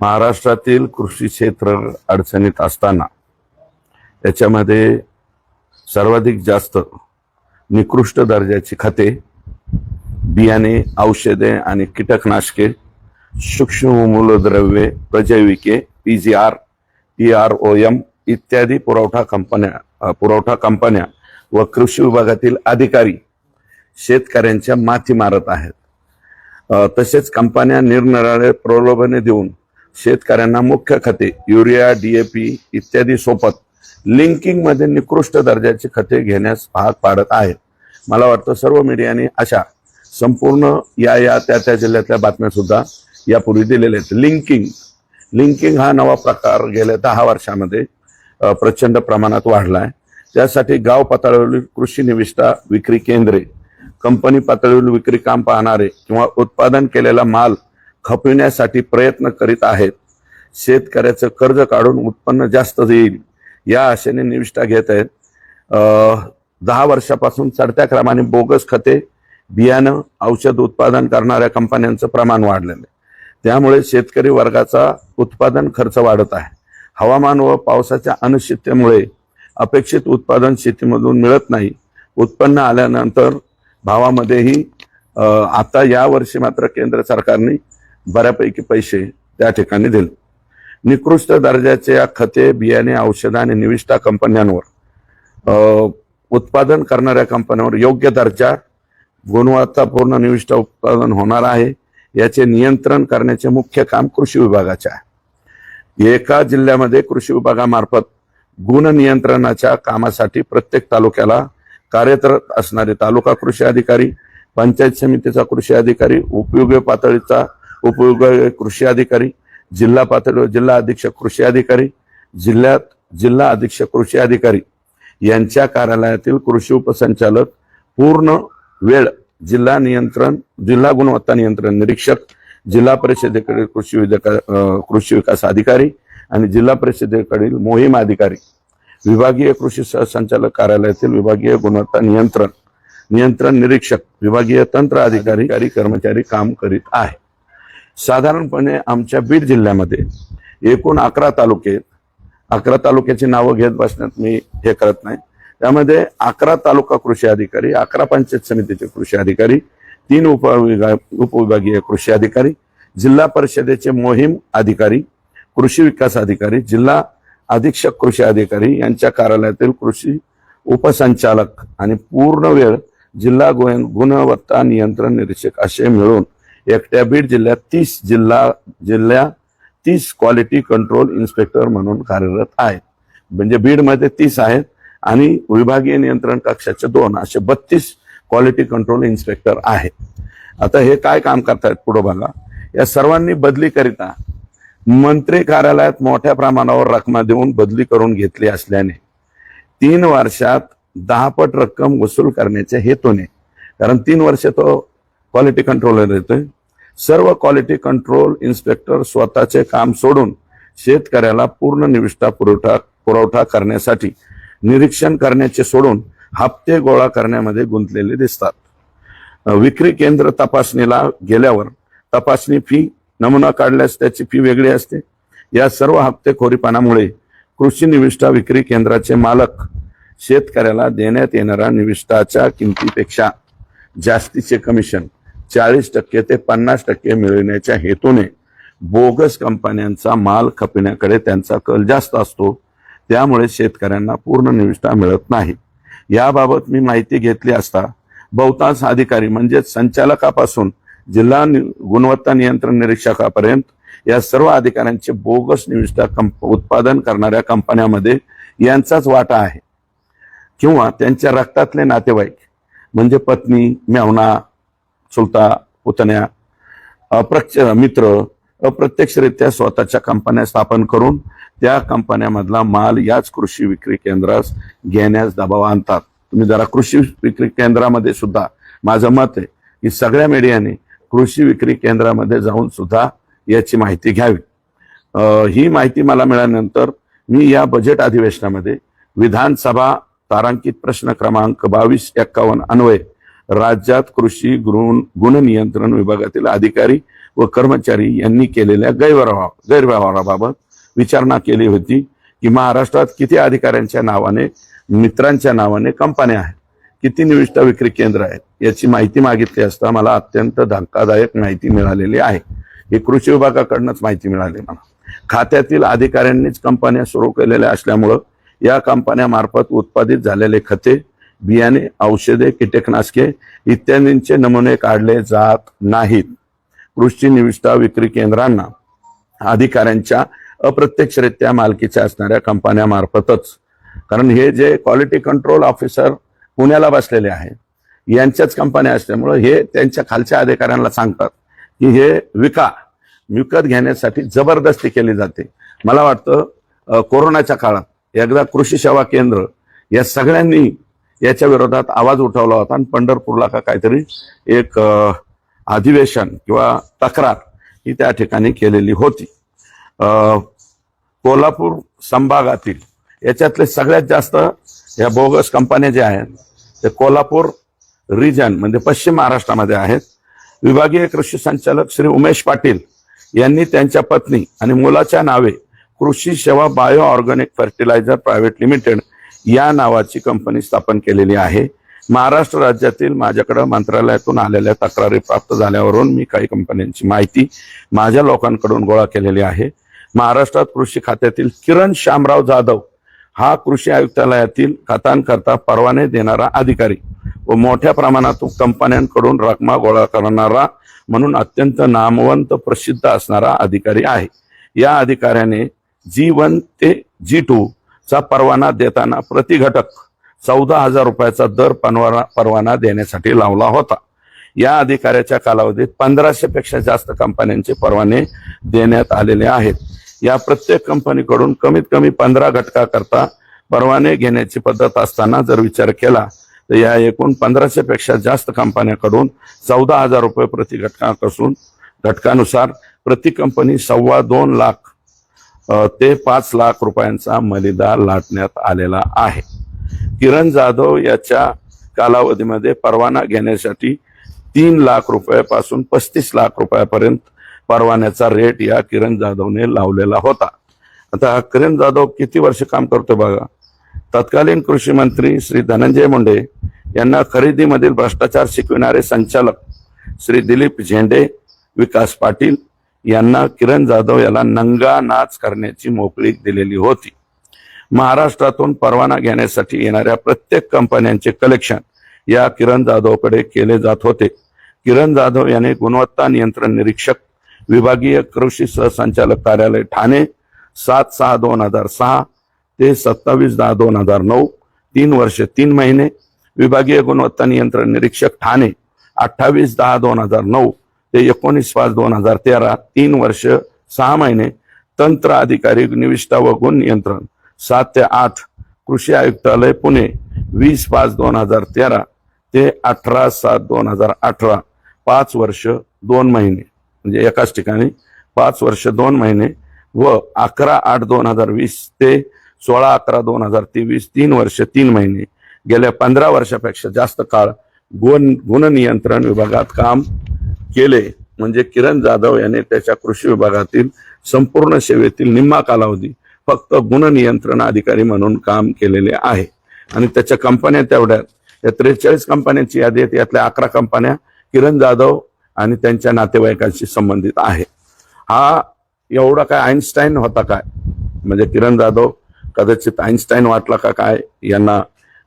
महाराष्ट्रातील कृषी क्षेत्र अडचणीत असताना त्याच्यामध्ये सर्वाधिक जास्त निकृष्ट दर्जाची खते बियाणे औषधे आणि कीटकनाशके सूक्ष्म मूलद्रव्ये प्रजैविके P G R P R O M इत्यादी पुरवठा कंपन्या पुरवठा कंपन्या व कृषी विभागातील अधिकारी शेतकऱ्यांच्या माथी मारत आहेत. तसेच कंपन्या निरनिराळे प्रलोभने देऊन शेतकऱ्यांना मुख्य खते युरिया डीएपी इत्यादी सोबत लिंकिंगमध्ये निकृष्ट दर्जाची खते घेण्यास भाग पाडत आहेत. मला वाटतं सर्व मीडियाने अशा संपूर्ण या या त्या त्या जिल्ह्यातल्या बातम्यासुद्धा यापूर्वी दिलेल्या आहेत. लिंकिंग लिंकिंग हा नवा प्रकार गेल्या दहा वर्षामध्ये प्रचंड प्रमाणात वाढला आहे त्यासाठी गाव पातळीवरील कृषी निविष्ठा विक्री केंद्रे कंपनी पातळीवरील विक्री काम पाहणारे किंवा उत्पादन केलेला माल खपविण्यासाठी प्रयत्न करीत आहेत. शेतकऱ्याचं कर्ज काढून उत्पन्न जास्त येईल या आशेने निविष्ठा घेत आहेत. दहा वर्षापासून चढत्या क्रमाने बोगस खते बियाणं औषध उत्पादन करणाऱ्या कंपन्यांचं प्रमाण वाढलेलं आहे. त्यामुळे शेतकरी वर्गाचा उत्पादन खर्च वाढत आहे. हवामान व पावसाच्या अनिश्चिततेमुळे अपेक्षित उत्पादन शेतीमधून मिळत नाही. उत्पन्न आल्यानंतर भावामध्येही आता या वर्षी मात्र केंद्र सरकारने बऱ्यापैकी पैसे त्या ठिकाणी दिले. निकृष्ट दर्जाच्या खते बियाणे औषधं आणि निविष्ठा कंपन्यांवर उत्पादन करणाऱ्या कंपन्यांवर योग्य दर्जा गुणवत्तापूर्ण निविष्ठा उत्पादन होणार आहे. याचे नियंत्रण करण्याचे मुख्य काम कृषी विभागाचे आहे. एका जिल्ह्यामध्ये कृषी विभागामार्फत गुण नियंत्रणाच्या कामासाठी प्रत्येक तालुक्याला कार्यरत असणारे तालुका कृषी अधिकारी पंचायत समितीचा कृषी अधिकारी उपयोगी पातळीचा उपयोग कृषी अधिकारी जिल्हा पातळीवर जिल्हा अधीक्षक कृषी अधिकारी जिल्ह्यात जिल्हा अधीक्षक कृषी अधिकारी यांच्या कार्यालयातील कृषी उपसंचालक पूर्ण वेळ जिल्हा नियंत्रण जिल्हा गुणवत्ता नियंत्रण निरीक्षक जिल्हा परिषदेकडील कृषी विधेका कृषी विकास अधिकारी आणि जिल्हा परिषदेकडील मोहीम अधिकारी. विभागीय कृषी सहसंचालक कार्यालयातील विभागीय गुणवत्ता नियंत्रण नियंत्रण निरीक्षक विभागीय तंत्र अधिकारी अधिकारी, कर्मचारी काम करीत आहे. साधारणपणे आमच्या बीड जिल्ह्यामध्ये एकूण अकरा तालुके अकरा तालुक्याची नावं घेत बसण्यात मी हे करत नाही. त्यामध्ये अकरा तालुका कृषी अधिकारी अकरा पंचायत समितीचे कृषी अधिकारी तीन उपविभाग उपविभागीय कृषी अधिकारी जिल्हा परिषदेचे मोहीम अधिकारी कृषी विकास अधिकारी जिल्हा अधीक्षक कृषी अधिकारी यांच्या कार्यालयातील कृषी उपसंचालक आणि पूर्ण वेळ जिल्हा गुणवत्ता नियंत्रण निरीक्षक असे मिळून एकट्या बीड जिल्ह्यात तीस जिल्हा जिल्ह्या तीस क्वालिटी कंट्रोल इन्स्पेक्टर म्हणून कार्यरत आहेत. म्हणजे बीडमध्ये तीस आहेत आणि विभागीय नियंत्रण कक्षाचे दोन असे बत्तीस क्वालिटी कंट्रोल इन्स्पेक्टर आहेत. आता हे काय काम करतायत पुढे बघा. या सर्वांनी बदली करिता मंत्री कार्यालयात मोठ्या प्रमाणावर रकमा देऊन बदली करून घेतली असल्याने तीन वर्षात दहापट रक्कम वसूल करण्याच्या हेतूने कारण तीन वर्ष तो क्वालिटी कंट्रोलर येतोय सर्व क्वालिटी कंट्रोल इन्स्पेक्टर स्वतःचे काम सोडून शेतकऱ्याला पूर्ण निविष्ठा पुरवठा पुरवठा करण्यासाठी निरीक्षण करण्याचे सोडून हप्ते गोळा करण्यामध्ये गुंतलेले दिसतात. विक्री केंद्र तपासणीला गेल्यावर तपासणी फी नमुना काढल्यास त्याची फी वेगळी असते. या सर्व हप्तेखोरीपणामुळे कृषी निविष्ठा विक्री केंद्राचे मालक शेतकऱ्याला देण्यात येणाऱ्या निविष्ठाच्या किमतीपेक्षा जास्तीचे कमिशन चाळीस टक्के ते पन्नास टक्के मिळविण्याच्या हेतूने बोगस कंपन्यांचा माल खपण्याकडे त्यांचा कल जास्त असतो. त्यामुळे शेतकऱ्यांना पूर्ण निविष्ठा मिळत नाही. याबाबत मी माहिती घेतली असता बहुतांश अधिकारी म्हणजेच संचालकापासून जिल्हा नि- गुणवत्ता नियंत्रण निरीक्षकापर्यंत या सर्व अधिकाऱ्यांचे बोगस निविष्ठा कंप उत्पादन करणाऱ्या कंपन्यामध्ये यांचाच वाटा आहे. किंवा त्यांच्या रक्तातले नातेवाईक म्हणजे पत्नी मेवणा चुलता पुतण्या अप्रक्ष मित्र अप्रत्यक्षरित्या स्वतःच्या कंपन्या स्थापन करून त्या कंपन्यामधला माल याच कृषी विक्री केंद्रास घेण्यास दबाव आणतात. तुम्ही जरा कृषी विक्री केंद्रामध्ये सुद्धा माझं मत आहे की सगळ्या मीडियाने कृषी विक्री केंद्रामध्ये जाऊन सुद्धा याची माहिती घ्यावी. ही माहिती मला मिळाल्यानंतर मी या बजेट अधिवेशनामध्ये विधानसभा तारांकित प्रश्न क्रमांक बावीस एक्कावन्न अन्वये राज्यात कृषी गुण गुण नियंत्रण विभागातील अधिकारी व कर्मचारी यांनी केलेल्या गैरव्यवहार गैरव्यवहाराबाबत विचारणा केली होती की महाराष्ट्रात किती अधिकाऱ्यांच्या नावाने मित्रांच्या नावाने कंपन्या आहेत? किती निविष्ठा विक्री केंद्र आहेत? याची माहिती मागितली असता मला अत्यंत धक्कादायक माहिती मिळालेली आहे. ही कृषी विभागाकडनंच माहिती मिळाली मला. खात्यातील अधिकाऱ्यांनीच कंपन्या सुरू केलेल्या असल्यामुळं या कंपन्यामार्फत उत्पादित झालेले खते बियाणे औषधे कीटकनाशके इत्यादींचे नमुने काढले जात नाहीत. कृषी निविष्ठा विक्री केंद्रांना अधिकाऱ्यांच्या अप्रत्यक्षरित्या मालकीच्या असणाऱ्या कंपन्यामार्फतच कारण हे जे क्वालिटी कंट्रोल ऑफिसर पुण्याला बसलेले आहे यांच्याच कंपन्या असल्यामुळं हे त्यांच्या खालच्या अधिकाऱ्यांना सांगतात की हे विका विकत घेण्यासाठी जबरदस्ती केली जाते. मला वाटतं कोरोनाच्या काळात एकदा कृषी सेवा केंद्र या सगळ्यांनी याच्या विरोधात आवाज उठवला होता आणि पंढरपूरला का काहीतरी एक अधिवेशन किंवा तक्रार ही त्या ठिकाणी केलेली होती. कोल्हापूर संभागातील याच्यातले सगळ्यात जास्त या बोगस कंपन्या ज्या आहेत ते कोल्हापूर रिजन म्हणजे पश्चिम महाराष्ट्रामध्ये आहेत. विभागीय कृषी संचालक श्री उमेश पाटील यांनी त्यांच्या पत्नी आणि मुलाच्या नावे Krushi Seva bio organic fertiliser private limited या नावाची कंपनी स्थापन केलेली आहे. महाराष्ट्र राज्यातील माझ्याकडं मंत्रालयातून आलेल्या तक्रारी प्राप्त झाल्यावरून मी काही कंपन्यांची माहिती माझ्या लोकांकडून गोळा केलेली आहे. महाराष्ट्रात कृषी खात्यातील किरण श्यामराव जाधव हा कृषी आयुक्तालयातील खतांकरता परवाने देणारा अधिकारी व मोठ्या प्रमाणात कंपन्यांकडून रकमा गोळा करणारा म्हणून अत्यंत नामवंत प्रसिद्ध असणारा अधिकारी आहे. या अधिकाऱ्याने जी वन ते जी टू चा परवाना देताना प्रतिघटक चौदा हजार रुपयाचा दर परवाना परवाना देण्यासाठी लावला होता. या अधिकाऱ्याच्या कालावधीत पंधराशे पेक्षा जास्त कंपन्यांचे परवाने देण्यात आलेले आहेत. या प्रत्येक कंपनीकडून कमीत कमी पंधरा घटकाकरता परवाने घेण्याची पद्धत असताना जर विचार केला तर या एकूण पंधराशे पेक्षा जास्त कंपन्याकडून चौदा हजार रुपये प्रति घटकापासून घटकानुसार प्रति कंपनी सव्वा दोन लाख ते पाच लाख रुपयांचा मलिदा लाटण्यात आलेला आहे. किरण जाधव याच्या कालावधीमध्ये परवाना घेण्यासाठी तीन लाख रुपयापासून पस्तीस लाख रुपयापर्यंत परवान्याचा रेट या किरण जाधवने लावलेला होता. आता हा किरण जाधव किती वर्ष काम करतो बघा. तत्कालीन कृषी मंत्री श्री धनंजय मुंडे यांना खरेदीमधील भ्रष्टाचार शिकविणारे संचालक श्री दिलीप झेंडे विकास पाटील यांना किरण जाधव याला नंगा नाच करण्याची मोकळीक दिलेली होती. महाराष्ट्रातून परवाना घेण्यासाठी येणाऱ्या प्रत्येक कंपन्यांचे कलेक्शन या किरण जाधवकडे केले जात होते. किरण जाधव याने गुणवत्ता नियंत्रण निरीक्षक विभागीय कृषी सहसंचालक कार्यालय ठाणे सात सहा दोन हजार सहा ते सत्तावीस दहा दोन हजार नऊ तीन वर्ष तीन महिने विभागीय गुणवत्ता नियंत्रण निरीक्षक ठाणे अठ्ठावीस दहा दोन हजार नऊ ते एकोणीस पाच दोन हजार तेरा तीन वर्ष सहा महिने तंत्र अधिकारी निविष्ठा व गुण नियंत्रण. सात ते आठ कृषी आयुक्तालय पुणे. वीस पाच दोन हजार तेरा ते अठरा सात दोन हजार अठरा. पाच वर्ष दोन महिने. म्हणजे एकाच ठिकाणी पाच वर्ष दोन महिने व अकरा आठ दोन हजार वीस ते सोळा अकरा दोन हजार तेवीस तीन वर्ष तीन महिने. गेल्या पंधरा वर्षापेक्षा जास्त काळ गुण गुणनियंत्रण विभागात काम केले म्हणजे किरण जाधव याने त्याच्या कृषी विभागातील संपूर्ण सेवेतील निम्मा कालावधी फक्त गुणनियंत्रण अधिकारी म्हणून काम केलेले आहे. आणि त्याच्या कंपन्या तेवढ्या या त्रेचाळीस कंपन्यांची यादी आहे. यातल्या अकरा कंपन्या किरण जाधव आणि त्यांच्या नातेवाईकांशी संबंधित आहे. हा एवढा काय आईन्स्टाईन होता काय? म्हणजे किरण जाधव कदाचित आईन्स्टाईन वाटला का काय? यांना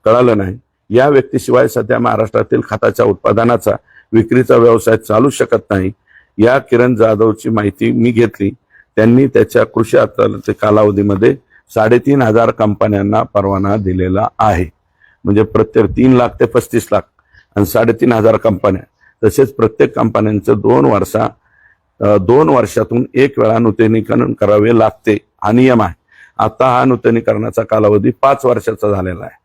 कळालं नाही. या व्यक्तीशिवाय सध्या महाराष्ट्रातील खताच्या उत्पादनाचा विक्रीचा व्यवसाय चालू शकत नाही. या किरण जाधवची माहिती मी घेतली. त्यांनी त्याच्या कृषी अदालती कालावधीमध्ये साडेतीन हजार कंपन्यांना परवाना दिलेला आहे. म्हणजे प्रत्येक तीन लाख ते पस्तीस लाख आणि साडेतीन हजार कंपन्या. तसेच प्रत्येक कंपन्यांचं दोन वर्षा दोन वर्षातून एक वेळा नूतनीकरण करावे लागते हा नियम आहे. आता हा नूतनीकरणाचा कालावधी पाच वर्षाचा झालेला आहे.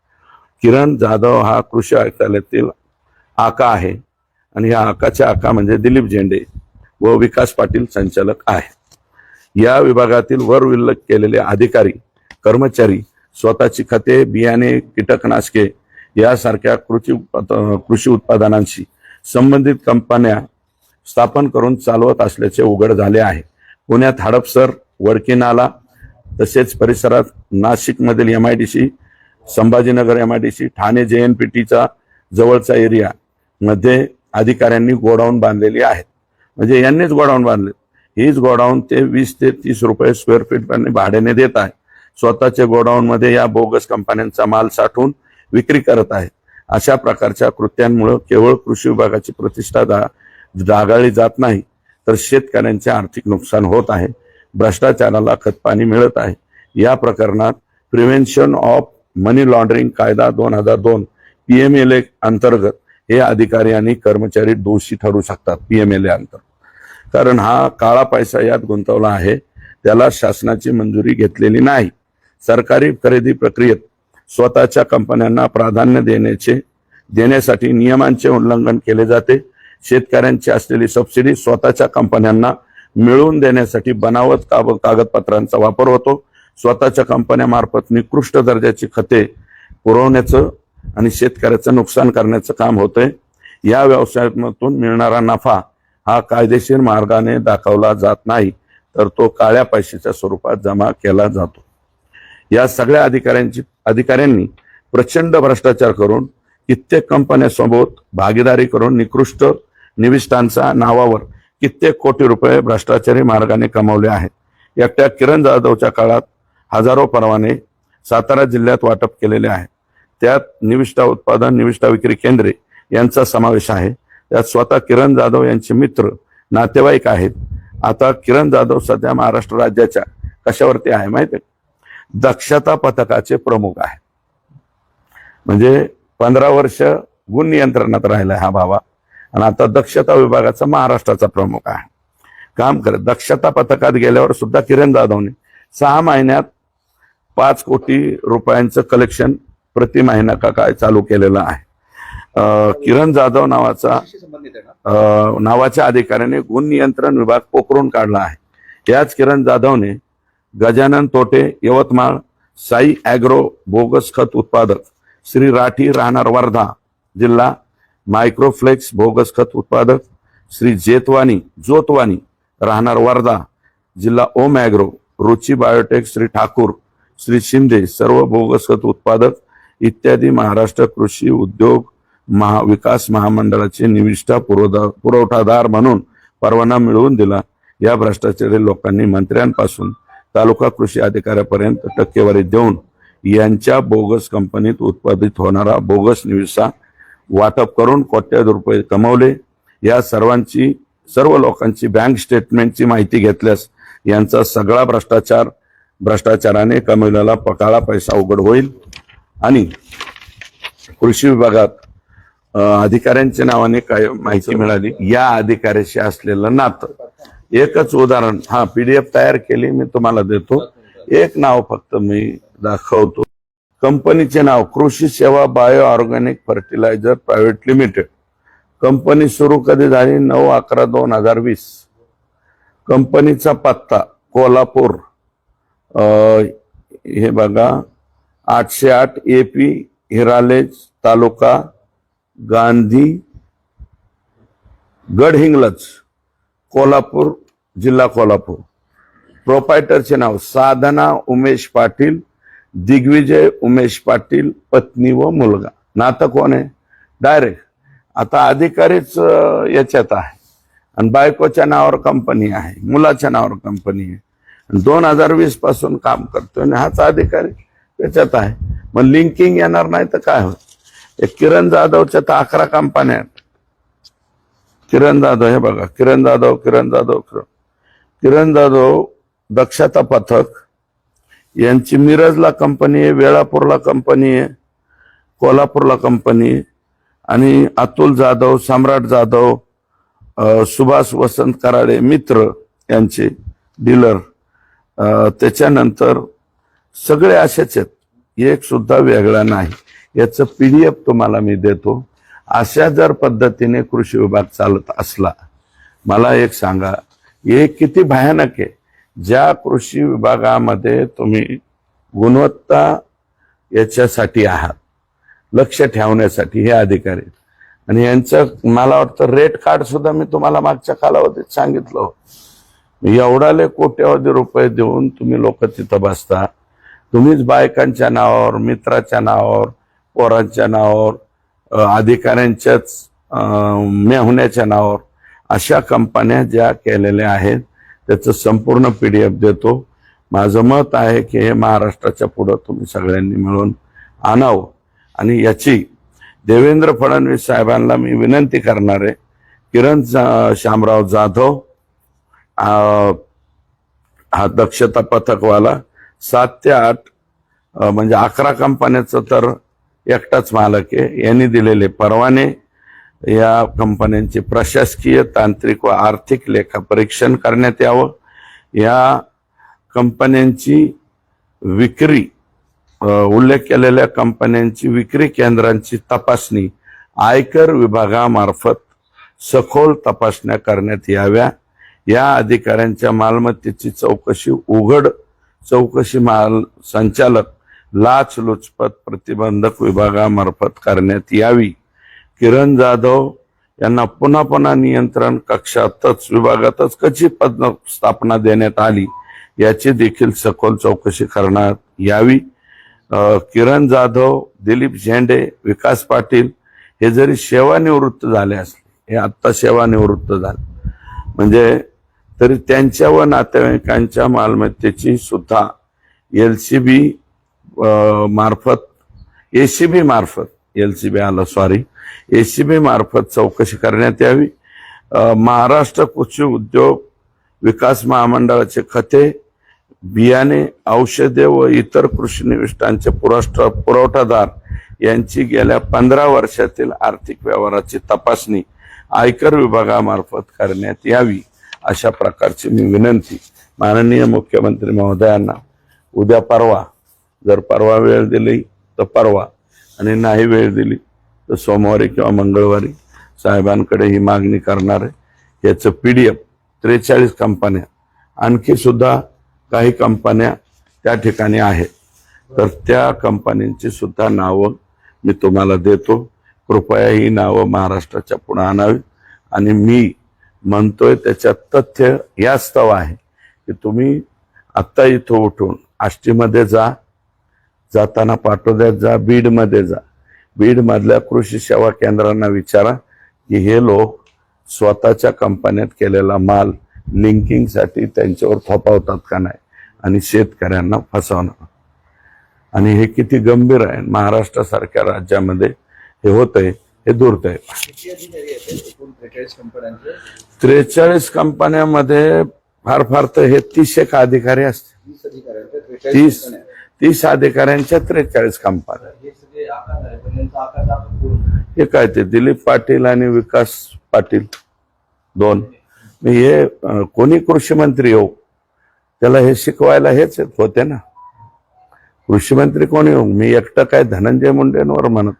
किरण जाधव हा कृषी आयुक्तालयातील आका आहे. आणि ह्या आकाच्या आका म्हणजे दिलीप झेंडे व विकास पाटील संचालक आहे. या विभागातील वर उल्लेख केलेले अधिकारी कर्मचारी स्वतःची खते बियाणे कीटकनाशके यासारख्या कृषी कृषी उत्पादनांशी संबंधित कंपन्या स्थापन करून चालवत असल्याचे उघड झाले आहे. पुण्यात हडपसर वडकी नाला तसेच परिसरात नाशिकमधील M I D C Sambhajinagar M I D C Thane J N P टीचा जवळचा एरिया मध्ये अधिकाऱ्यांनी गोडाऊन बांधलेली आहेत. म्हणजे यांनीच गोडाऊन बांधले. हीच गोडाऊन ते वीस ते तीस रुपये स्क्वेअर फीट भाड्याने देत आहे. स्वतःच्या गोडाऊन मध्ये या बोगस कंपन्यांचा माल साठवून विक्री करत आहे अशा प्रकारच्या कृत्यांमुळे केवळ कृषी विभागाची प्रतिष्ठा दा- डागाळली जात नाही तर शेतकऱ्यांचे आर्थिक नुकसान होत आहे. भ्रष्टाचाराला खतपाणी मिळत आहे. या प्रकरणात प्रिव्हेन्शन ऑफ मनी लॉन्ड्रिंग कायदा दोन हजार दोन पीएमएलए अंतर्गत हे अधिकारी आणि कर्मचारी दोषी ठरू शकतात पीएमएलए अंतर्गत कारण हा काळा पैसा यात गुंतवला आहे त्याला शासनाची मंजुरी घेतलेली नाही. सरकारी खरेदी प्रक्रियेत स्वतःच्या कंपन्यांना प्राधान्य देण्याचे देण्यासाठी नियमांचे उल्लंघन केले जाते. शेतकऱ्यांची असलेली सबसिडी स्वतःच्या कंपन्यांना मिळवून देण्यासाठी बनावट काग- कागदपत्रांचा वापर होतो. स्वतःच्या कंपन्यामार्फत निकृष्ट दर्जाची खते पुरवण्याचं आणि शेतकऱ्याचं नुकसान करण्याचं काम होतंय. या व्यवसायातून मिळणारा नफा हा कायदेशीर मार्गाने दाखवला जात नाही तर तो काळ्या पैशाच्या स्वरूपात जमा केला जातो. या सगळ्या अधिकाऱ्यांची अधिकाऱ्यांनी प्रचंड भ्रष्टाचार करून कित्येक कंपन्यांसोबत भागीदारी करून निकृष्ट निविष्ठांच्या नावावर कित्येक कोटी रुपये भ्रष्टाचारी मार्गाने कमावले आहेत. एकट्या किरण जाधवच्या काळात हजारो परवाने सातारा जिल्ह्यात वाटप केलेले आहेत त्यात निविष्ठा उत्पादन निविष्ठा विक्री केंद्रे यांचा समावेश आहे. त्यात स्वतः किरण जाधव यांचे मित्र नातेवाईक आहेत. आता किरण जाधव सध्या महाराष्ट्र राज्याच्या कशावरती आहे माहिती आहे दक्षता पथकाचे प्रमुख आहे म्हणजे पंधरा वर्ष गुण नियंत्रणात राहिला हा भावा आणि आता दक्षता विभागाचा महाराष्ट्राचा प्रमुख आहे. काम करत दक्षता पथकात गेल्यावर सुद्धा किरण जाधवने सहा महिन्यात पाच कोटी रुपयांचं कलेक्शन प्रति महिना का काय चालू केलेलं आहे. किरण जाधव नावाचा नावाच्या अधिकाऱ्याने गुण नियंत्रण विभाग पोखरून काढला आहे. याच किरण जाधवने गजानन तोटे यवतमाळ साई ॲग्रो बोगस खत उत्पादक श्री राठी राहणार वर्धा जिल्हा मायक्रोफ्लेक्स बोगस खत उत्पादक श्री जेतवानी जोतवानी राहणार वर्धा जिल्हा ओम ॲग्रो रुची बायोटेक श्री ठाकूर श्री शिंदे सर्व बोगस खत उत्पादक इत्यादी महाराष्ट्र कृषी उद्योग महा विकास महामंडळाचे निविष्ठा पुरवठा पुरवठादार म्हणून परवाना मिळवून दिला. या भ्रष्टाचारी लोकांनी मंत्र्यांपासून तालुका कृषी अधिकाऱ्यापर्यंत टक्केवारी देऊन यांच्या बोगस कंपनीत उत्पादित होणारा बोगस निविसा वाटप करून कोट्यावधी रुपये कमवले. या सर्वांची सर्व लोकांची बँक स्टेटमेंटची माहिती घेतल्यास यांचा सगळा भ्रष्टाचार भ्रष्टाचाराने कमवलेला प- काळा पैसा उघड होईल. आणि कृषी विभागात अधिकाऱ्यांच्या नावाने काय माहिती मिळाली? या अधिकाऱ्याशी असलेलं नातं. एकच उदाहरण हा पीडीएफ तयार केली मी तुम्हाला देतो. एक नाव फक्त मी दाखवतो. कंपनीचे नाव Krushi Seva bio organic fertiliser private limited. Company सुरू कधी झाली? नऊ अकरा दोन हजार वीस. कंपनीचा पत्ता कोल्हापूर. हे बघा. आठशे आठ ए पी हिरालेज तालुका गांधी गडहिंग्लज कोल्हापूर जिल्हा कोल्हापूर. प्रोपायटरचे नाव साधना उमेश पाटील दिग्विजय उमेश पाटील पत्नी व मुलगा. नातं कोण आहे? डायरेक्ट आता अधिकारीच याच्यात आहे. आणि बायकोच्या नावावर कंपनी आहे मुलाच्या नावावर कंपनी आहे. दोन हजार वीसपासून काम करतो आणि हाच अधिकारी. त्याच्यात आहे. मग लिंकिंग येणार नाही तर काय होत किरण जाधवच्या तर अकरा कंपन्या आहेत. किरण जाधव हे बघा. किरण जाधव किरण जाधव किरण. किरण जाधव दक्षता पथक. यांची मिरजला कंपनी आहे वेळापूरला कंपनी आहे कोल्हापूरला कंपनी आहे. आणि अतुल जाधव सम्राट जाधव सुभाष वसंत कराडे मित्र यांचे डीलर. त्याच्यानंतर सगळे असेच आहेत. एक सुद्धा वेगळा नाही. याचं पी डी एफ तुम्हाला मी देतो. अशा जर पद्धतीने कृषी विभाग चालत असला मला एक सांगा हे किती भयानक आहे. ज्या कृषी विभागामध्ये तुम्ही गुणवत्ता याच्यासाठी आहात लक्ष ठेवण्यासाठी हे अधिकारी आणि यांचं मला वाटतं रेट कार्ड सुद्धा मी तुम्हाला मागच्या कालावधीत सांगितलं एवढाले कोट्यावधी रुपये देऊन तुम्ही लोक तिथं बसता. तुम्हीच बायकांच्या नावावर मित्राच्या नावावर पोरांच्या नावावर अधिकाऱ्यांच्याच अ, मेहुण्याच्या नावावर अशा कंपन्या ज्या केलेल्या आहेत त्याचं संपूर्ण पी डी एफ देतो. माझं मत आहे की हे महाराष्ट्राच्या पुढं तुम्ही सगळ्यांनी मिळून आणावं. आणि याची देवेंद्र फडणवीस साहेबांना मी विनंती करणार आहे. किरण श्यामराव शामराव जाधव हा दक्षता पथकवाला सात ते आठ म्हणजे अकरा कंपन्याचं तर एकटाच मालक आहे. यांनी दिलेले परवाने या कंपन्यांचे प्रशासकीय तांत्रिक व आर्थिक लेखापरीक्षण करण्यात यावं. या कंपन्यांची विक्री उल्लेख केलेल्या कंपन्यांची विक्री केंद्रांची तपासणी आयकर विभागामार्फत सखोल तपासण्या करण्यात याव्या. या अधिकाऱ्यांच्या मालमत्तेची चौकशी उघड चौकशी महाल संचालक लाचलुचपत प्रतिबंधक विभागामार्फत करण्यात यावी. किरण जाधव यांना पुन्हा पुन्हा नियंत्रण कक्षातच विभागातच कशी पद स्थापना देण्यात आली याची देखील सखोल चौकशी करण्यात यावी. किरण जाधव दिलीप झेंडे विकास पाटील हे जरी सेवानिवृत्त झाले असले हे आत्ता सेवानिवृत्त झाले. म्हणजे तरी त्यांच्या व नातेवाईकांच्या मालमत्तेची सुद्धा एल सी बी मार्फत ए सी मार्फत एल सी बी आलं सॉरी ए सी मार्फत चौकशी करण्यात यावी. महाराष्ट्र कृषी उद्योग विकास महामंडळाचे खते बियाणे औषधे व इतर कृषी निविष्ठांचे पुरवठा पुरवठादार यांची गेल्या पंधरा वर्षातील आर्थिक व्यवहाराची तपासणी आयकर विभागामार्फत करण्यात यावी. अशा प्रकारची मी विनंती माननीय मुख्यमंत्री महोदयांना. उद्या परवा जर परवा वेळ दिली तर परवा. आणि नाही वेळ दिली तर सोमवारी किंवा मंगळवारी साहेबांकडे ही मागणी करणार. आहे याचं पी डी एफ त्रेचाळीस कंपन्या आणखी सुद्धा काही कंपन्या त्या ठिकाणी आहेत. तर त्या कंपन्यांची सुद्धा नावं मी तुम्हाला देतो. कृपया ही नावं महाराष्ट्राच्या पुढे आणावी आणि मी म्हणतोय त्याच्यात तथ्य यास्तव आहे की तुम्ही आत्ता इथं उठून आष्टीमध्ये जा जाताना पाटोद्यात जा बीडमध्ये जा. बीडमधल्या कृषी सेवा केंद्रांना विचारा की हे लोक स्वतःच्या कंपन्यात केलेला माल लिंकिंगसाठी त्यांच्यावर थोपावतात का नाही आणि शेतकऱ्यांना फसवणार. आणि हे किती गंभीर आहे. महाराष्ट्रासारख्या राज्यामध्ये हे होतंय. हे दूरत आहे. त्रेचाळीस कंपन्यामध्ये फार फार तर हे तीस एक अधिकारी असते तीस तीस अधिकाऱ्यांच्या त्रेचाळीस कंपन्या. हे काय ते दिलीप पाटील आणि विकास पाटील दोन. मी हे कोणी कृषी मंत्री येऊ त्याला हे शिकवायला हेच होते ना. कृषी मंत्री कोणी येऊ मी एकटं काय धनंजय मुंडेंवर म्हणत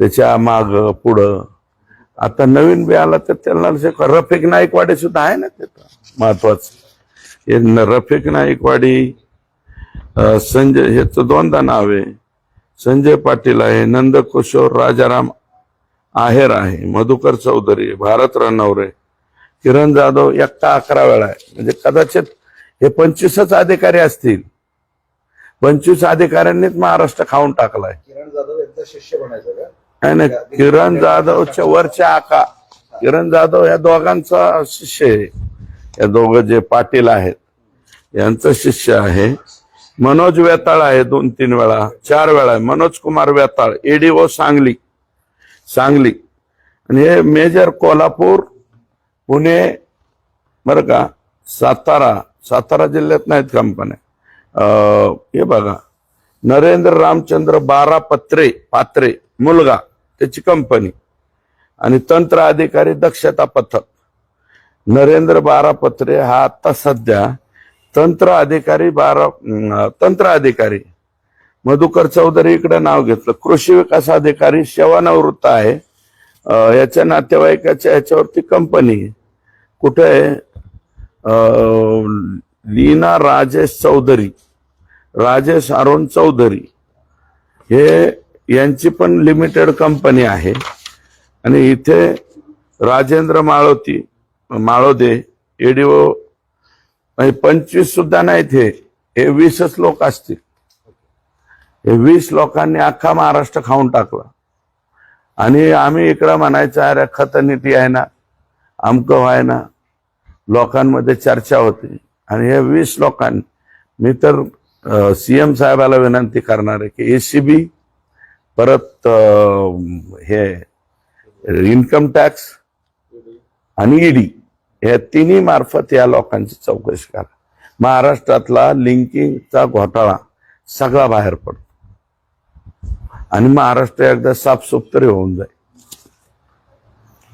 त्याच्या माग पुढं. आता नवीन बी आला तर त्यांना रफिक नाईकवाडी सुद्धा आहे ना तिथं महत्वाचं. रफिक नाईकवाडी संजय ह्याचं दोनदा नाव आहे. संजय पाटील आहे नंदकिशोर राजाराम आहेर आहे मधुकर चौधरी भारत रणवरे किरण जाधव एकटा अकरा वेळा आहे. म्हणजे कदाचित हे पंचवीसच अधिकारी असतील. पंचवीस अधिकाऱ्यांनीच महाराष्ट्र खाऊन टाकलाय. किरण जाधव यांचा शिष्य बनायचं का? नाही नाही किरण जाधवच्या वरच्या आका किरण जाधव या दोघांचा शिष्य आहे. या दोघं जे पाटील आहेत यांचं शिष्य आहे. मनोज वेताळ आहे दोन तीन वेळा चार वेळा आहे. मनोज कुमार वेताळ एडीओ सांगली सांगली. आणि हे मेजर कोल्हापूर पुणे बरं का सातारा सातारा जिल्ह्यात नाहीत कंपन्या? हे बघा. नरेंद्र रामचंद्र बारा पत्रे पात्रे मुलगा. त्याची कंपनी. आणि तंत्र अधिकारी दक्षता पथक. नरेंद्र बारापत्रे हा आता सध्या तंत्र अधिकारी बारा तंत्र अधिकारी. मधुकर चौधरी इकडे नाव घेतलं. कृषी विकास अधिकारी सेवानिवृत्त आहे. याच्या नातेवाईकाच्या याच्यावरती कंपनी कुठे आहे? लीना राजेश चौधरी. राजेश अरुण चौधरी. हे यांची पण लिमिटेड कंपनी आहे. आणि इथे राजेंद्र माळोती माळोदे एडीओ म्हणजे पंचवीस सुद्धा नाहीत हे. हे वीसच लोक असतील. हे वीस लोकांनी अख्खा महाराष्ट्र खाऊन टाकला. आणि आम्ही इकडं म्हणायचं अरे खतनीती आहे ना अमकं व्हाय ना. लोकांमध्ये चर्चा होती. आणि हे वीस लोकांनी मी तर सीएम साहेबाला विनंती करणार आहे की एसीबी परत हे इन्कम टॅक्स आणि ईडी या तिन्ही मार्फत या लोकांची चौकशी करा. महाराष्ट्रातला लिंकिंगचा घोटाळा सगळा बाहेर पडतो. आणि महाराष्ट्र एकदा साफसूफ तरी होऊन जाईल.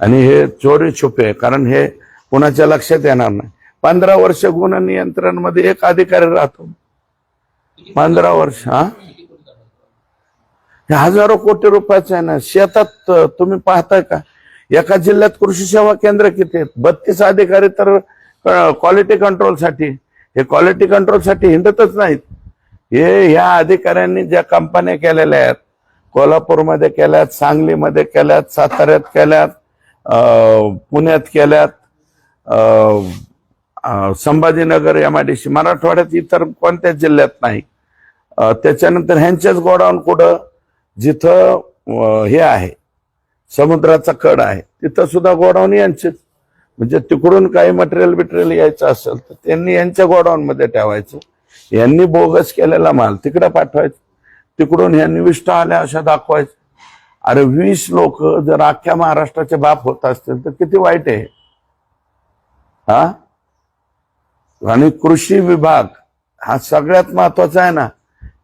आणि हे चोरी छुपे आहे, कारण हे कुणाच्या लक्षात येणार नाही. पंधरा वर्ष गुन्हा नियंत्रणमध्ये एक अधिकारी राहतो. पंधरा वर्ष हा? हजारो कोटी रुपयाचं आहे ना शेतात तुम्ही पाहताय का? एका जिल्ह्यात कृषी सेवा केंद्र किती आहेत? बत्तीस अधिकारी तर क्वालिटी कंट्रोलसाठी हे क्वालिटी कंट्रोलसाठी हिंडतच नाहीत. हे ह्या अधिकाऱ्यांनी ज्या कंपन्या केलेल्या आहेत कोल्हापूरमध्ये केल्यात सांगलीमध्ये केल्यात साताऱ्यात केल्यात पुण्यात केल्यात अं, अं, संभाजीनगर एमआयडीसी मराठवाड्यात इतर कोणत्याच जिल्ह्यात नाही. त्याच्यानंतर ह्यांच्याच गोडाऊन कुठं? जिथं हे आहे समुद्राचा कड आहे तिथं सुद्धा गोडाऊन यांचेच म्हणजे तिकडून काही मटेरियल बिटेरियल यायचं असेल तर त्यांनी यांच्या गोडाऊनमध्ये ठेवायचं. यांनी बोगस केलेला माल तिकडे पाठवायचा. तिकडून यांनी विष्ट आल्या अशा दाखवायचं. अरे वीस लोक जर अख्ख्या महाराष्ट्राचे बाप होत असतील तर किती वाईट आहे. हा? आणि कृषी विभाग हा सगळ्यात महत्त्वाचा आहे ना.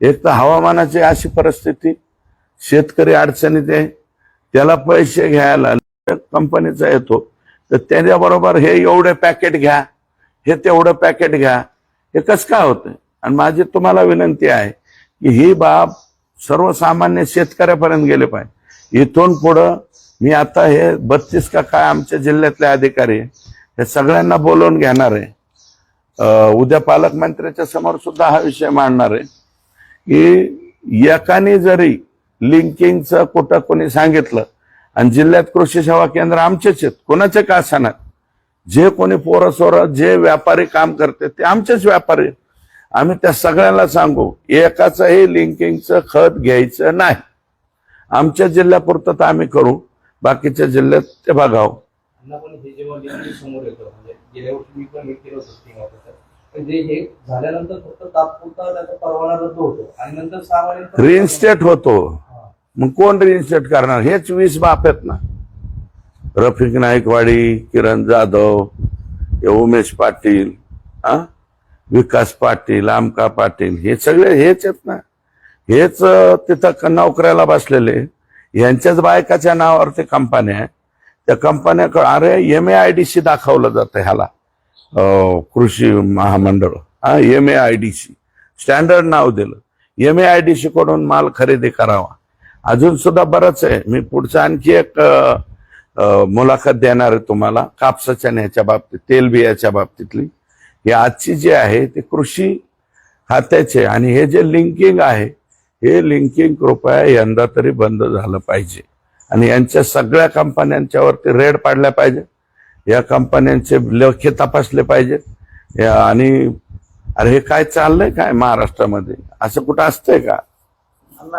एक तर हवामानाची अशी परिस्थिती शेतकरी अडचणीत आहे त्याला पैसे घ्यायला कंपनीचा येतो तर त्याच्याबरोबर हे एवढे पॅकेट घ्या हे तेवढं पॅकेट घ्या. हे कसं काय होतंय? आणि माझी तुम्हाला विनंती आहे की ही बाब सर्वसामान्य शेतकऱ्यापर्यंत गेले पाहिजे. इथून पुढं मी आता हे बत्तीस का काय आमच्या जिल्ह्यातले अधिकारी हे सगळ्यांना बोलवून घेणार आहे. उद्या पालकमंत्र्याच्या समोर सुद्धा हा विषय मांडणार आहे की एकाने जरी लिंकिंगचं कुठं कोणी सांगितलं? आणि जिल्ह्यात कृषी सेवा केंद्र आमचेच आहेत. कोणाचे का असणार जे कोणी पोरं सोरं जे व्यापारी काम करते ते आमचेच व्यापारी. आम्ही त्या सगळ्यांना सांगू एकाचंही लिंकिंगचं खत घ्यायचं नाही. आमच्या जिल्ह्यापुरतं तर आम्ही करू बाकीच्या जिल्ह्यात ते बघावं. हे येतं म्हणजे होतं रिइन्स्टेट. मग कोण रिइन्स्टेट करणार? हेच वीस बाप आहेत ना. रफिक नाईकवाडी किरण जाधव उमेश पाटील हा विकास पाटील आमका पाटील हे सगळे हेच आहेत ना. हेच तिथं नोकऱ्याला बसलेले. यांच्याच बायकाच्या नावावर ते कंपन्या आहे. त्या कंपन्या अरे M A I D C दाखवलं जातं ह्याला. कृषी महामंडळ. हा M A I D C standard नाव दिलं. M A I D C कडून माल खरेदी करावा. अजून सुद्धा बरंच आहे. मी पुढचं आणखी एक मुलाखत देणार आहे तुम्हाला. कापसाच्या ह्याच्या बाबतीत तेलबियाच्या बाबतीतली. ही आजची जी आहे ती कृषी खात्याचे आणि हे जे लिंकिंग आहे हे लिंकिंग कृपया यंदा तरी बंद झालं पाहिजे. आणि यांच्या सगळ्या कंपन्यांच्यावरती रेड पाडल्या पाहिजे. या कंपन्यांचे लेखे तपासले पाहिजेत या- आणि अरे हे काय चाललंय काय महाराष्ट्रामध्ये? असं कुठं असतंय का? अण्णा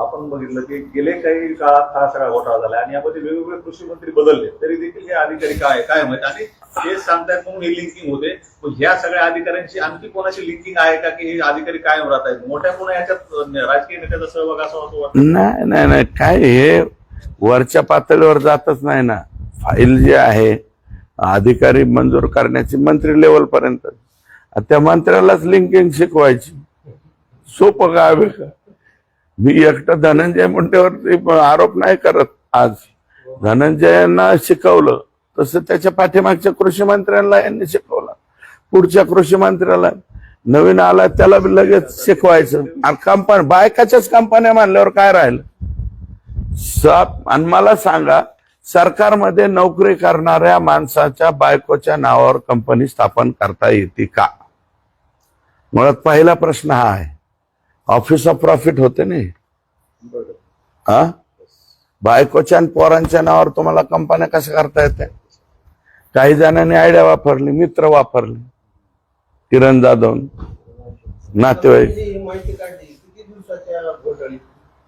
आपण बघितलं की गेले काही काळात हा सगळा घोटाळा झाला आणि यामध्ये वेगवेगळे कृषी मंत्री बदलले. तरी देखील हे अधिकारी काय काय माहीत? आणि हे सांगतायत म्हणून हे लिंकिंग होते. पण ह्या सगळ्या अधिकाऱ्यांची आणखी कोणाची लिंकिंग आहे का? की हे अधिकारी कायम राहत आहेत मोठ्या कोणा याच्यात राजकीय नेत्याचा सहभाग असा होतो नाही नाही नाही. काय हे वरच्या पातळीवर जातच नाही ना. फाईल जी आहे अधिकारी मंजूर करण्याची मंत्री लेवल पर्यंत. त्या मंत्र्यालाच लिंकिंग शिकवायची. सोपं का आहे का? मी एकटा धनंजय मुंडेवरती आरोप नाही करत आज. धनंजयांना शिकवलं तसं त्याच्या पाठीमागच्या कृषी मंत्र्यांना यांनी शिकवलं. पुढच्या कृषी मंत्र्याला नवीन आला त्याला लगेच शिकवायचं. आणि कंपनी बायकाच्याच कंपन्या मानल्यावर काय राहिलं? साप आणि मला सांगा सरकारमध्ये नोकरी करणाऱ्या माणसाच्या बायकोच्या नावावर कंपनी स्थापन करता येते का? मुळात पहिला प्रश्न हा आहे. ऑफिस ऑफ प्रॉफिट होते नाही हा? बायकोच्या आणि पोरांच्या नावावर तुम्हाला कंपन्या कशा करता येते काही जणांनी आयडिया वापरली मित्र वापरले. किरण जाधव नातेवाईक.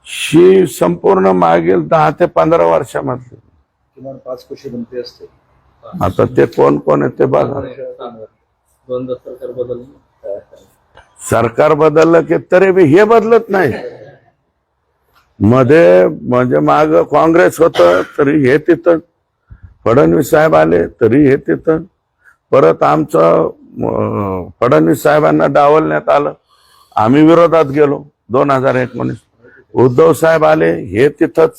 ही संपूर्ण मागील दहा ते पंधरा वर्षामधली. किमान पाच कृषी मंत्री असते. आता ते कोण कोण आहे ते बघा. दोनदा सरकार बदललं. सरकार बदललं की तरी बी हे बदलत नाही. मध्ये म्हणजे माग काँग्रेस होत तरी हे तिथं. फडणवीस साहेब आले तरी हे तिथं. परत आमचं फडणवीस साहेबांना डावलण्यात आलं. आम्ही विरोधात गेलो दोन हजार एकोणीस. उद्धव साहेब आले हे तिथंच.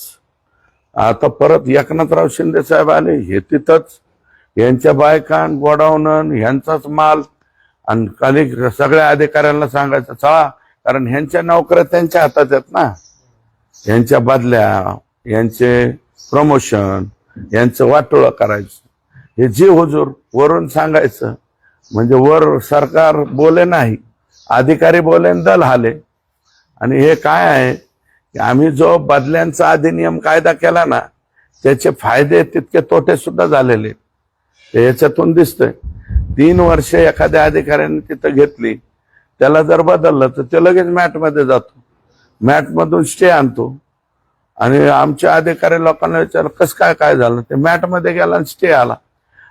आता परत एकनाथराव शिंदे साहेब आले हे तिथंच. यांच्या बायकान गोडाऊन ह्यांचाच माल. आणि अनेक सगळ्या अधिकाऱ्यांना सांगायचं चला कारण ह्यांच्या नोकऱ्या त्यांच्या हातात आहेत ना. यांच्या बदल्या यांचे प्रमोशन यांचं वाटोळं करायचं. हे जे हुजूर वरून सांगायचं म्हणजे वर सरकार बोले नाही अधिकारी बोले दल हाले. आणि हे काय आहे? की आम्ही जो बदल्यांचा अधिनियम कायदा केला ना त्याचे फायदे तितके तोटे सुद्धा झालेले. ते याच्यातून दिसतंय. तीन वर्ष एखाद्या अधिकाऱ्याने तिथं घेतली त्याला जर बदललं तर ते लगेच मॅटमध्ये जातो. मॅटमधून स्टे आणतो. आणि आमच्या अधिकारी लोकांना विचारलं कसं काय काय झालं? ते मॅटमध्ये गेला आणि स्टे आला.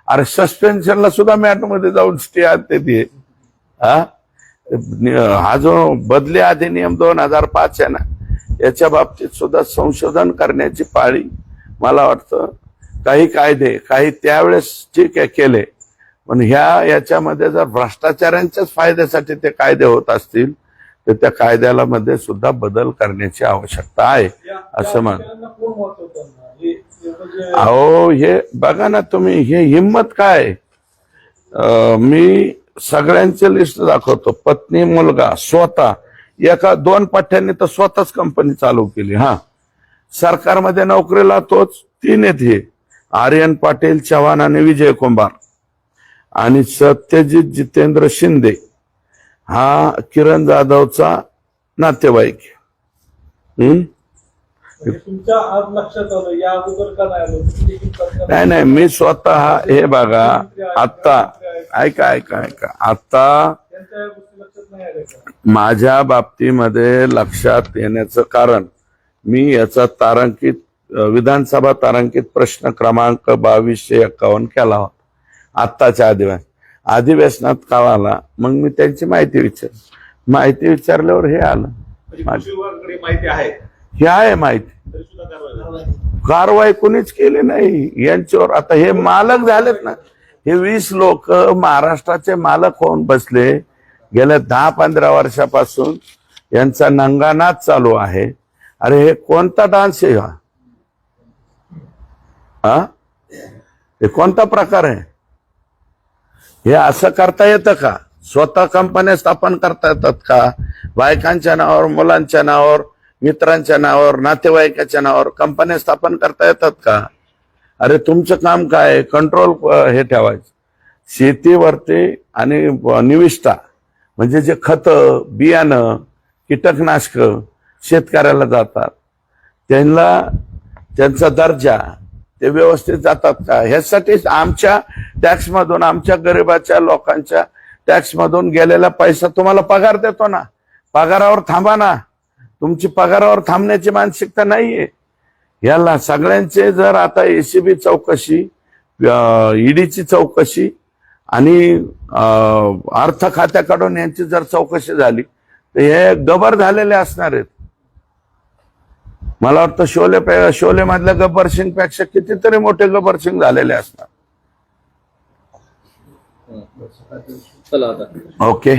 अरे सस्पेन्शनला सुद्धा मॅटमध्ये जाऊन स्टे आणते ते. हा? जो बदली अधिनियम दोन हजार पाच आहे ना याच्या बाबतीत सुद्धा संशोधन करण्याची पाळी मला वाटतं काही कायदे काही त्यावेळेस ठीक आहे केले पण ह्या याच्यामध्ये जर भ्रष्टाचारांच्याच फायद्यासाठी ते कायदे होत असतील तर त्या कायद्याला मध्ये सुद्धा बदल करण्याची आवश्यकता आहे असं म्हण अहो हे बघा ना तुम्ही हे हिंमत काय? मी सगळ्यांचे लिस्ट दाखवतो. पत्नी मुलगा स्वतः. एका दोन पठ्यांनी तर स्वतःच कंपनी चालू केली हा. सरकारमध्ये नोकरीला तोच तीन आहेत हे. आर्यन पाटील चव्हाण आणि विजय कुंभार. आणि सत्यजित जितेंद्र शिंदे हा किरण जाधवचा नातेवाईक? म्हणजे नाही नाही मी स्वतः हे बघा आत्ता ऐका ऐका ऐका. आता माझ्या बाबतीमध्ये लक्षात येण्याचं कारण मी याचा तारांकित विधानसभा तारांकित प्रश्न क्रमांक बावीसशे एक्कावन्न केला होता. आत्ताच्या अधिवेशन अधिवेशनात कळाला मग मी त्यांची माहिती विचार माहिती विचारल्यावर हे आलं. म्हणजे माहिती आहे. हे आहे माहिती. कारवाई कोणीच केली नाही. यांच्यावर आता हे मालक झालेत ना. हे वीस लोक महाराष्ट्राचे मालक होऊन बसले. गेल्या दहा पंधरा वर्षापासून यांचा नंगानाच चालू आहे. अरे हे कोणता डान्स आहे हा? हे कोणता प्रकार आहे? हे असं करता येतं का? स्वतः कंपन्या स्थापन करता येतात का? बायकांच्या नावावर मुलांच्या नावावर मित्रांच्या नावावर नातेवाईकाच्या नावावर कंपन्या स्थापन करता येतात का? अरे तुमचं काम काय? आहे? कंट्रोल हे ठेवायचं. शेतीवरती आणि निविष्ठा म्हणजे जे खतं बियाणं कीटकनाशक शेतकऱ्याला जातात. त्यांना त्यांचा दर्जा ते व्यवस्थित जातात का? ह्यासाठीच आमच्या टॅक्समधून आमच्या गरिबाच्या लोकांच्या टॅक्समधून गेलेला पैसा तुम्हाला पगार देतो ना. पगारावर थांबा ना. तुमची पगारावर थांबण्याची मानसिकता नाहीये. याला सगळ्यांचे जर आता एसीबी चौकशी ईडीची चौकशी आणि अर्थ खात्याकडून यांची जर चौकशी झाली तर हे गबर झालेले असणार आहेत. मला वाटतं शोले पे- शोले मधल्या गब्बर सिंगपेक्षा कितीतरी मोठे गब्बर सिंग झालेले चला आता. ओके.